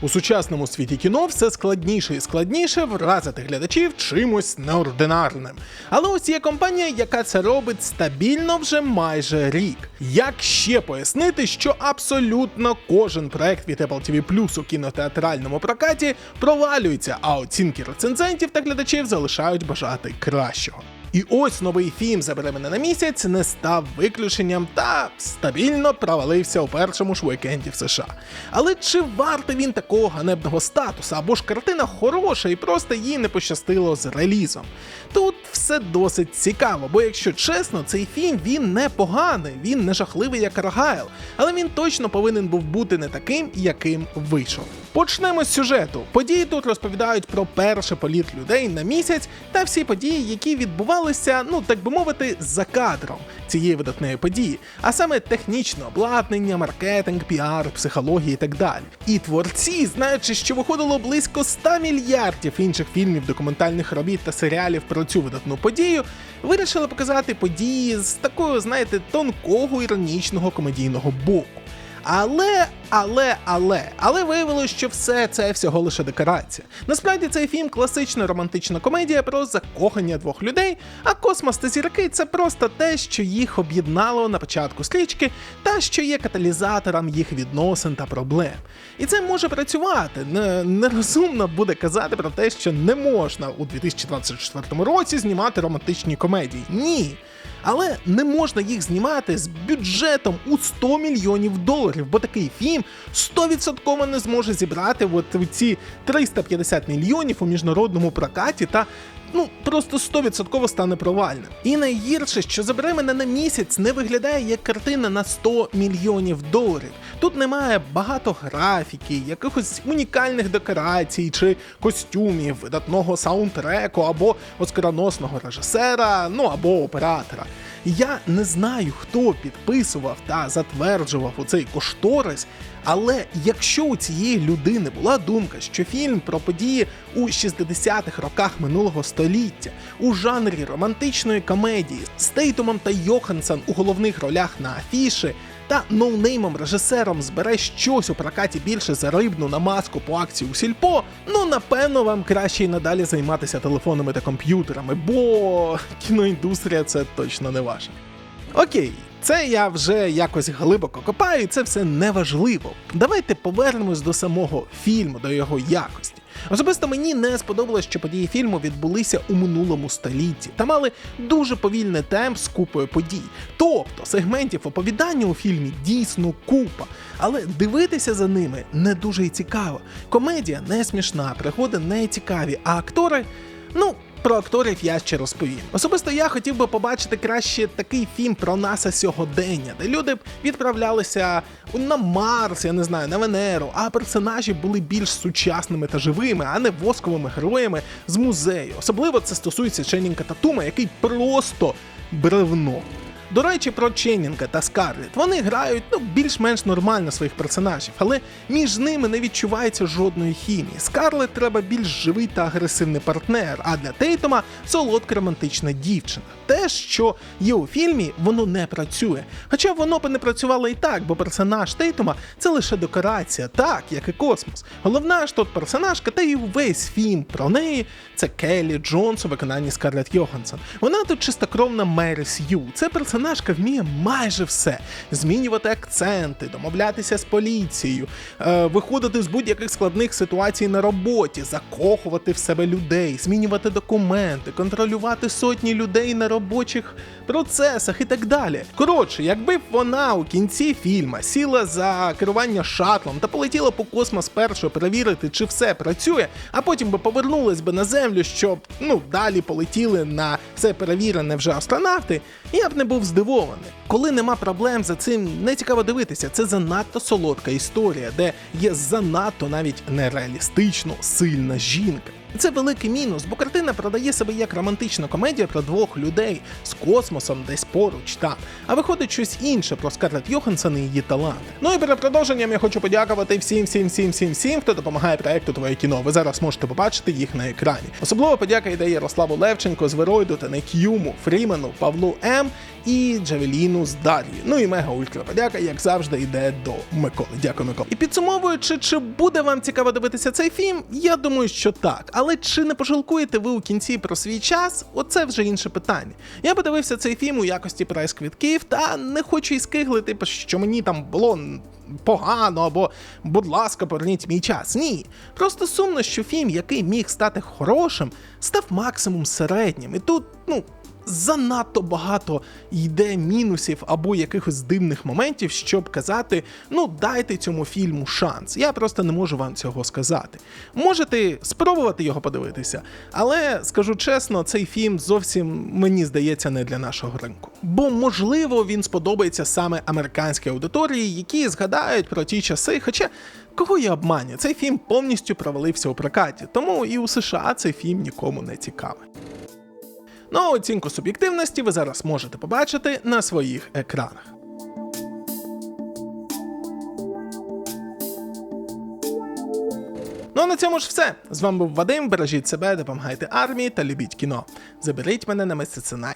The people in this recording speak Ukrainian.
У сучасному світі кіно все складніше і складніше вразити глядачів чимось неординарним. Але ось є компанія, яка це робить стабільно вже майже рік. Як ще пояснити, що абсолютно кожен проект від Apple TV Plus у кінотеатральному прокаті провалюється, а оцінки рецензентів та глядачів залишають бажати кращого. І ось новий фільм Забере мене на місяць не став виключенням та стабільно провалився у першому ж уікенді в США. Але чи вартий він такого ганебного статусу? Або ж картина хороша і просто їй не пощастило з релізом? Тут все досить цікаво, бо якщо чесно, цей фільм він не поганий, він не жахливий як Аргайл, але він точно повинен був бути не таким, яким вийшов. Почнемо з сюжету. Події тут розповідають про перший політ людей на місяць та всі події, які відбувалися, ну так би мовити, за кадром цієї видатної події, а саме технічне обладнання, маркетинг, піар, психологія і так далі. І творці, знаючи, що виходило близько 100 мільярдів інших фільмів, документальних робіт та серіалів про цю видатну подію, вирішили показати події з такого, знаєте, тонкого іронічного комедійного боку. Але, але, але, але виявилось, що все це всього лише декорація. Насправді цей фільм класична романтична комедія про закохання двох людей, а космос та зірки це просто те, що їх об'єднало на початку стрічки, та що є каталізатором їх відносин та проблем. І це може працювати. Нерозумно буде казати про те, що не можна у 2024 році знімати романтичні комедії. Ні. Але не можна їх знімати з бюджетом у 100 мільйонів доларів, бо такий фільм 100% не зможе зібрати от ці 350 мільйонів у міжнародному прокаті та. Ну, просто 100% стане провальним. І найгірше, що забере мене на місяць не виглядає як картина на 100 мільйонів доларів. Тут немає багато графіки, якихось унікальних декорацій чи костюмів, видатного саундтреку або оскароносного режисера, ну або оператора. Я не знаю, хто підписував та затверджував у цей кошторис, але якщо у цієї людини була думка, що фільм про події у 60-х роках минулого століття у жанрі романтичної комедії з Тейтумом та Йоханссон у головних ролях на афіші та ноунеймом режисером збере щось у прокаті більше за рибну намазку по акції у сільпо, ну напевно вам краще й надалі займатися телефонами та комп'ютерами, бо кіноіндустрія це точно не ваша. Окей, це я вже якось глибоко копаю, і це все неважливо. Давайте повернемось до самого фільму, до його якості. Особисто мені не сподобалось, що події фільму відбулися у минулому столітті та мали дуже повільний темп з купою подій. Тобто сегментів оповідання у фільмі дійсно купа, але дивитися за ними не дуже й цікаво. Комедія не смішна, пригоди не цікаві, а актори, ну. Про акторів я ще розповім. Особисто я хотів би побачити краще такий фільм про наса сьогодення, де люди б відправлялися на Марс, я не знаю, на Венеру, а персонажі були більш сучасними та живими, а не восковими героями з музею. Особливо це стосується Ченінка Татума, який просто бревно. До речі, про Ченнінга та Скарлетт. Вони грають ну, більш-менш нормально своїх персонажів, але між ними не відчувається жодної хімії. Скарлетт треба більш живий та агресивний партнер, а для Тейтома солодка романтична дівчина. Те, що є у фільмі, воно не працює. Хоча воно б не працювало і так, бо персонаж Тейтома це лише декорація, так як і космос. Головна ж тут персонажка, та й увесь фільм про неї це Келлі Джонс у виконанні Скарлетт Йоханссон. Вона тут чистокровна Мері Сью. Це персонажка вміє майже все: змінювати акценти, домовлятися з поліцією, е, виходити з будь-яких складних ситуацій на роботі, закохувати в себе людей, змінювати документи, контролювати сотні людей на робочих процесах і так далі. Коротше, якби б вона у кінці фільма сіла за керування шатлом та полетіла по космос першою перевірити, чи все працює, а потім би повернулась би на землю, щоб ну далі полетіли на все перевірене вже астронавти, я б не був здивований. Коли нема проблем за цим, не цікаво дивитися. Це занадто солодка історія, де є занадто навіть нереалістично сильна жінка. Це великий мінус, бо картина продає себе як романтична комедія про двох людей з космосом десь поруч там. А виходить щось інше про Скарлетт Йоханссон і її таланти. Ну і перед продовженням я хочу подякувати всім, всім, всім, всім, всім, хто допомагає проекту Твоє кіно. Ви зараз можете побачити їх на екрані. Особливо подяка йде Ярославу Левченко, Зверойду та Нек'юму, Фрімену, Павлу М і Джавеліну з Дар'ї. Ну і мега ультра подяка, як завжди, йде до Миколи. Дякую, Микола. І підсумовуючи, чи буде вам цікаво дивитися цей фільм, я думаю, що так. Але чи не пожалкуєте ви у кінці про свій час? Оце вже інше питання. Я подивився цей фільм у якості прайс-квітків, та не хочу і скиглити, що мені там було погано або, будь ласка, поверніть мій час. Ні. Просто сумно, що фільм, який міг стати хорошим, став максимум середнім. І тут, ну. Занадто багато йде мінусів або якихось дивних моментів, щоб казати: ну дайте цьому фільму шанс. Я просто не можу вам цього сказати. Можете спробувати його подивитися, але скажу чесно, цей фільм зовсім мені здається не для нашого ринку. Бо можливо він сподобається саме американській аудиторії, які згадають про ті часи. Хоча кого я обманю, цей фільм повністю провалився у прокаті, тому і у США цей фільм нікому не цікавий. Ну оцінку суб'єктивності ви зараз можете побачити на своїх екранах. Ну а на цьому ж все. З вами був Вадим. Бережіть себе, допомагайте армії та любіть кіно. Заберіть мене на місце місяцинайте.